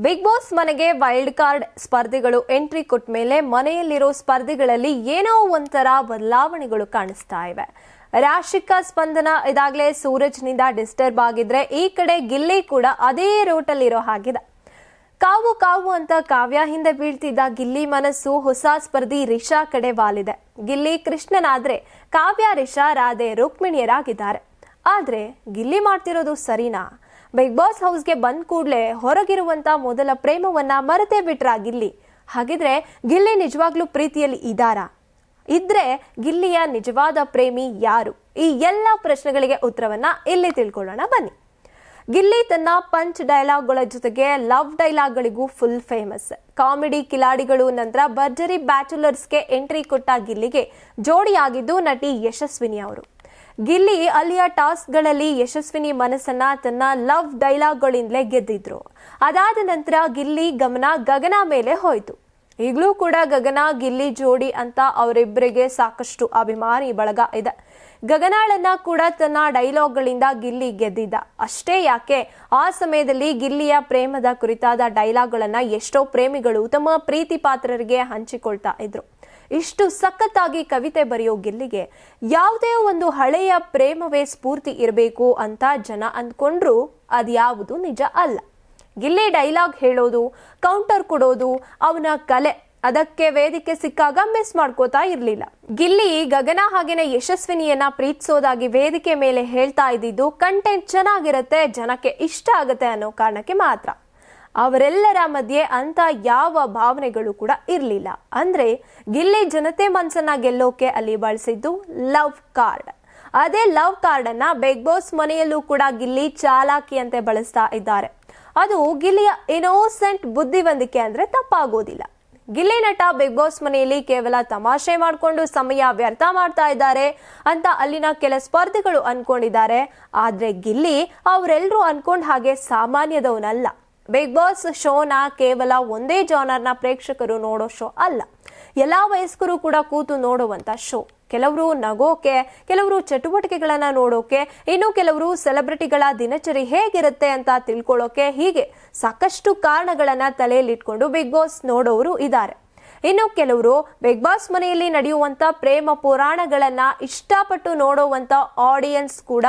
Big boss ಮನೆಗೆ wild card ಸ್ಪರ್ಧಿಗಳು entry ಕೊಟ್ಟ ಮೇಲೆ ಮನೆಯಲ್ಲಿರೋ ಸ್ಪರ್ಧಿಗಳಲ್ಲಿ ಏನೋ ಒಂಥರ ಬದಲಾವಣೆಗಳು ಕಾಣಿಸ್ತಾ ಇವೆ. ರಾಶಿಕಾ ಸ್ಪಂದನ ಇದಾಗಲೇ ಸೂರಜ್ನಿಂದ ಡಿಸ್ಟರ್ಬ್ ಆಗಿದ್ರೆ ಈ ಕಡೆ ಗಿಲ್ಲಿ ಕೂಡ ಅದೇ ರೂಟಲ್ಲಿರೋ ಹಾಗಿದೆ. ಕಾವು ಕಾವು ಅಂತ ಕಾವ್ಯ ಹಿಂದೆ ಬೀಳ್ತಿದ್ದ ಗಿಲ್ಲಿ ಮನಸ್ಸು ಹೊಸ ಸ್ಪರ್ಧಿ ರಿಷಾ ಕಡೆ ವಾಲಿದೆ. ಗಿಲ್ಲಿ ಕೃಷ್ಣನಾದ್ರೆ ಕಾವ್ಯ, ರಿಷಾ, ರಾಧೆ, ರುಕ್ಮಿಣಿಯರಾಗಿದ್ದಾರೆ. ಆದ್ರೆ ಗಿಲ್ಲಿ ಮಾಡ್ತಿರೋದು ಸರಿನಾ? ಬಿಗ್ ಬಾಸ್ ಹೌಸ್ಗೆ ಬಂದ ಕೂಡಲೇ ಹೊರಗಿರುವಂತ ಮೊದಲ ಪ್ರೇಮವನ್ನ ಮರೆತೇ ಬಿಟ್ರ ಗಿಲ್ಲಿ ಹಾಗಿದ್ರೆ ಗಿಲ್ಲಿ ನಿಜವಾಗ್ಲೂ ಪ್ರೀತಿಯಲ್ಲಿ ಇದ್ದಾರಾ? ಇದ್ರೆ ಗಿಲ್ಲಿಯ ನಿಜವಾದ ಪ್ರೇಮಿ ಯಾರು? ಈ ಎಲ್ಲ ಪ್ರಶ್ನೆಗಳಿಗೆ ಉತ್ತರವನ್ನ ಇಲ್ಲಿ ತಿಳ್ಕೊಳ್ಳೋಣ. ಬನ್ನಿ. ಗಿಲ್ಲಿ ತನ್ನ ಪಂಚ್ ಡೈಲಾಗ್ಗಳ ಜೊತೆಗೆ ಲವ್ ಡೈಲಾಗ್ಗಳಿಗೂ ಫುಲ್ ಫೇಮಸ್ ಕಾಮಿಡಿ ಕಿಲಾಡಿಗಳು ನಂತರ ಭರ್ಜರಿ ಬ್ಯಾಚುಲರ್ಸ್ಗೆ ಎಂಟ್ರಿ ಕೊಟ್ಟ ಗಿಲ್ಲಿಗೆ ಜೋಡಿಯಾಗಿದ್ದು ನಟಿ ಯಶಸ್ವಿನಿ ಅವರು. ಗಿಲ್ಲಿ ಅಲ್ಲಿಯ ಟಾಸ್ಕ್ಗಳಲ್ಲಿ ಯಶಸ್ವಿನಿ ಮನಸ್ಸನ್ನ ತನ್ನ ಲವ್ ಡೈಲಾಗ್ಗಳಿಂದಲೇ ಗೆದ್ದಿದ್ರು. ಅದಾದ ನಂತರ ಗಿಲ್ಲಿ ಗಮನ ಗಗನ ಮೇಲೆ ಹೋಯಿತು. ಈಗಲೂ ಕೂಡ ಗಗನ, ಗಿಲ್ಲಿ, ಜೋಡಿ ಅಂತ ಅವರಿಬ್ಬರಿಗೆ ಸಾಕಷ್ಟು ಅಭಿಮಾನಿ ಬಳಗ ಇದೆ. ಗಗನಾಳನ್ನ ಕೂಡ ತನ್ನ ಡೈಲಾಗ್ಗಳಿಂದ ಗಿಲ್ಲಿ ಗೆದ್ದಿದ್ದ. ಅಷ್ಟೇ ಯಾಕೆ, ಆ ಸಮಯದಲ್ಲಿ ಗಿಲ್ಲಿಯ ಪ್ರೇಮದ ಕುರಿತಾದ ಡೈಲಾಗ್ಗಳನ್ನ ಎಷ್ಟೋ ಪ್ರೇಮಿಗಳು ತಮ್ಮ ಪ್ರೀತಿ ಪಾತ್ರರಿಗೆ ಹಂಚಿಕೊಳ್ತಾ ಇದ್ರು. ಇಷ್ಟು ಸಖತ್ತಾಗಿ ಕವಿತೆ ಬರೆಯೋ ಗಿಲ್ಲಿಗೆ ಯಾವುದೇ ಒಂದು ಹಳೆಯ ಪ್ರೇಮವೇ ಸ್ಫೂರ್ತಿ ಇರಬೇಕು ಅಂತ ಜನ ಅಂದ್ಕೊಂಡ್ರು ಅದ್ಯಾವುದು ನಿಜ ಅಲ್ಲ. ಗಿಲ್ಲಿ ಡೈಲಾಗ್ ಹೇಳೋದು, ಕೌಂಟರ್ ಕೊಡೋದು, ಅವನ ಕಲೆ, ಅದಕ್ಕೆ ವೇದಿಕೆ ಸಿಕ್ಕಾಗ ಮಿಸ್ ಮಾಡ್ಕೋತಾ ಇರ್ಲಿಲ್ಲ. ಗಿಲ್ಲಿ ಗಗನ ಹಾಗೇನೆ ಯಶಸ್ವಿನಿಯನ್ನ ಪ್ರೀತಿಸೋದಾಗಿ ವೇದಿಕೆ ಮೇಲೆ ಹೇಳ್ತಾ ಇದ್ದಿದ್ದು ಕಂಟೆಂಟ್ ಚೆನ್ನಾಗಿರುತ್ತೆ, ಜನಕ್ಕೆ ಇಷ್ಟ ಆಗುತ್ತೆ ಅನ್ನೋ ಕಾರಣಕ್ಕೆ ಮಾತ್ರ. ಅವರೆಲ್ಲರ ಮಧ್ಯೆ ಅಂತ ಯಾವ ಭಾವನೆಗಳು ಕೂಡ ಇರಲಿಲ್ಲ. ಅಂದ್ರೆ ಗಿಲ್ಲಿ ಜನತೆ ಮನ್ಸನ್ನ ಗೆಲ್ಲೋಕೆ ಅಲ್ಲಿ ಬಳಸಿದ್ದು ಲವ್ ಕಾರ್ಡ್. ಅದೇ ಲವ್ ಕಾರ್ಡನ್ನು ಬಿಗ್ ಬಾಸ್ ಮನೆಯಲ್ಲೂ ಕೂಡ ಗಿಲ್ಲಿ ಚಾಲಾಕಿಯಂತೆ ಬಳಸ್ತಾ ಇದ್ದಾರೆ. ಅದು ಗಿಲ್ಲಿಯ ಇನೋಸೆಂಟ್ ಬುದ್ಧಿವಂತಿಕೆ ಅಂದ್ರೆ ತಪ್ಪಾಗೋದಿಲ್ಲ. ಗಿಲ್ಲಿ ನಟ ಬಿಗ್ ಬಾಸ್ ಮನೆಯಲ್ಲಿ ಕೇವಲ ತಮಾಷೆ ಮಾಡಿಕೊಂಡು ಸಮಯ ವ್ಯರ್ಥ ಮಾಡ್ತಾ ಇದ್ದಾರೆ ಅಂತ ಅಲ್ಲಿನ ಕೆಲ ಸ್ಪರ್ಧಿಗಳು ಅನ್ಕೊಂಡಿದ್ದಾರೆ. ಆದ್ರೆ ಗಿಲ್ಲಿ ಅವರೆಲ್ಲರೂ ಅನ್ಕೊಂಡ್ ಹಾಗೆ ಸಾಮಾನ್ಯದವನಲ್ಲ. ಬಿಗ್ ಬಾಸ್ ಶೋನ ಕೇವಲ ಒಂದೇ ಜಾನರ್ನ ಪ್ರೇಕ್ಷಕರು ನೋಡೋ ಶೋ ಅಲ್ಲ. ಎಲ್ಲಾ ವಯಸ್ಕರು ಕೂಡ ಕೂತು ನೋಡುವಂತ ಶೋ ಕೆಲವರು ನಗೋಕೆ, ಕೆಲವರು ಚಟುವಟಿಕೆಗಳನ್ನು ನೋಡೋಕೆ, ಇನ್ನು ಕೆಲವರು ಸೆಲೆಬ್ರಿಟಿಗಳ ದಿನಚರಿ ಹೇಗಿರುತ್ತೆ ಅಂತ ತಿಳ್ಕೊಳ್ಳೋಕೆ ಹೀಗೆ ಸಾಕಷ್ಟು ಕಾರಣಗಳನ್ನು ತಲೆಯಲ್ಲಿಟ್ಕೊಂಡು ಬಿಗ್ ಬಾಸ್ ನೋಡೋರು ಇದ್ದಾರೆ ಇನ್ನು ಕೆಲವರು ಬಿಗ್ ಬಾಸ್ ಮನೆಯಲ್ಲಿ ನಡೆಯುವಂತ ಪ್ರೇಮ ಪುರಾಣಗಳನ್ನು ಇಷ್ಟಪಟ್ಟು ನೋಡುವಂತ ಆಡಿಯನ್ಸ್ ಕೂಡ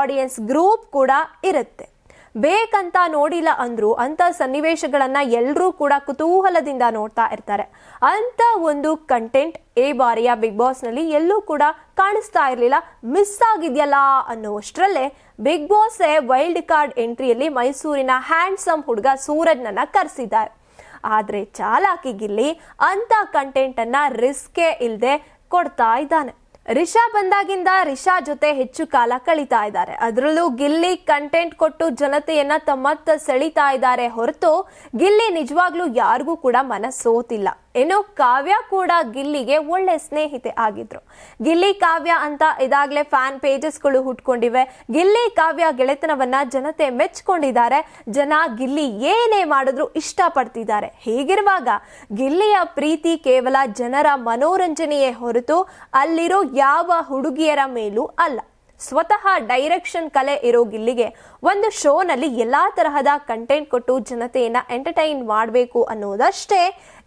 ಆಡಿಯನ್ಸ್ ಗ್ರೂಪ್ ಕೂಡ ಇರುತ್ತೆ. ಬೇಕಂತ ನೋಡಿಲ್ಲ ಅಂದ್ರು ಅಂತ ಸನ್ನಿವೇಶಗಳನ್ನ ಎಲ್ಲರೂ ಕೂಡ ಕುತೂಹಲದಿಂದ ನೋಡ್ತಾ ಇರ್ತಾರೆ. ಅಂತ ಒಂದು ಕಂಟೆಂಟ್ ಈ ಬಾರಿಯ ಬಿಗ್ ಬಾಸ್ನಲ್ಲಿ ಎಲ್ಲೂ ಕೂಡ ಕಾಣಿಸ್ತಾ ಇರಲಿಲ್ಲ. ಮಿಸ್ ಆಗಿದೆಯಲ್ಲ ಅನ್ನುವಷ್ಟರಲ್ಲೇ ಬಿಗ್ ಬಾಸ್ ವೈಲ್ಡ್ ಕಾರ್ಡ್ ಎಂಟ್ರಿಯಲ್ಲಿ ಮೈಸೂರಿನ ಹ್ಯಾಂಡ್ಸಮ್ ಹುಡುಗ ಸೂರಜ್ನನ್ನ ಕರೆಸಿದ್ದಾರೆ. ಆದ್ರೆ ಚಾಲಾಕಿಗಿಲ್ಲಿ ಅಂತ ಕಂಟೆಂಟ್ ಅನ್ನ ರಿಸ್ಕೇ ಇಲ್ಲದೆ ಕೊಡ್ತಾ ಇದ್ದಾನೆ. ರಿಷಾ ಬಂದಾಗಿಂದ ರಿಷಾ ಜೊತೆ ಹೆಚ್ಚು ಕಾಲ ಕಳೀತಾ ಇದ್ದಾರೆ. ಅದರಲ್ಲೂ ಗಿಲ್ಲಿ ಕಂಟೆಂಟ್ ಕೊಟ್ಟು ಜನತೆಯನ್ನ ತಮ್ಮತ್ತ ಸೆಳಿತಾ ಇದ್ದಾರೆ ಹೊರತು ಗಿಲ್ಲಿ ನಿಜವಾಗ್ಲೂ ಯಾರಿಗೂ ಕೂಡ ಮನಸ್ಸೋತಿಲ್ಲ ಇನ್ನು ಕಾವ್ಯ ಕೂಡ ಗಿಲ್ಲಿಗೆ ಒಳ್ಳೆ ಸ್ನೇಹಿತೆ ಆಗಿದ್ರು. ಗಿಲ್ಲಿ ಕಾವ್ಯ ಅಂತ ಇದಾಗಲೇ ಫ್ಯಾನ್ ಪೇಜಸ್ಗಳು ಹುಟ್ಕೊಂಡಿವೆ. ಗಿಲ್ಲಿ ಕಾವ್ಯ ಗೆಳೆತನವನ್ನ ಜನತೆ ಮೆಚ್ಕೊಂಡಿದ್ದಾರೆ. ಜನ ಗಿಲ್ಲಿ ಏನೇ ಮಾಡಿದ್ರು ಇಷ್ಟಪಡ್ತಿದ್ದಾರೆ. ಹೀಗಿರುವಾಗ ಗಿಲ್ಲಿಯ ಪ್ರೀತಿ ಕೇವಲ ಜನರ ಮನೋರಂಜನೆಯೇ ಹೊರತು ಅಲ್ಲಿರೋ ಯಾವ ಹುಡುಗಿಯರ ಮೇಲೂ ಅಲ್ಲ. ಸ್ವತಃ ಡೈರೆಕ್ಷನ್ ಕಲೆ ಇರೋ ಗಿಲ್ಲಿಗೆ ಒಂದು ಶೋನಲ್ಲಿ ಎಲ್ಲಾ ತರಹದ ಕಂಟೆಂಟ್ ಕೊಟ್ಟು ಜನತೆಯನ್ನ ಎಂಟರ್ಟೈನ್ ಮಾಡಬೇಕು ಅನ್ನೋದಷ್ಟೇ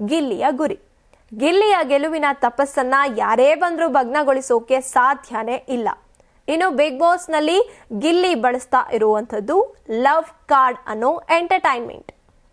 ಗಿಲ್ಲಿಯ ಗುರಿ. ಗಿಲ್ಲಿಯ ಗೆಲುವಿನ ತಪಸ್ಸನ್ನ ಯಾರೇ ಬಂದರೂ ಭಗ್ನಗೊಳಿಸೋಕೆ ಸಾಧ್ಯನೇ ಇಲ್ಲ. ಇನ್ನು ಬಿಗ್ ಬಾಸ್ನಲ್ಲಿ ಗಿಲ್ಲಿ ಬಳಸ್ತಾ ಇರುವಂಥದ್ದು ಲವ್ ಕಾರ್ಡ್ ಅನ್ನೋ ಎಂಟರ್ಟೈನ್ಮೆಂಟ್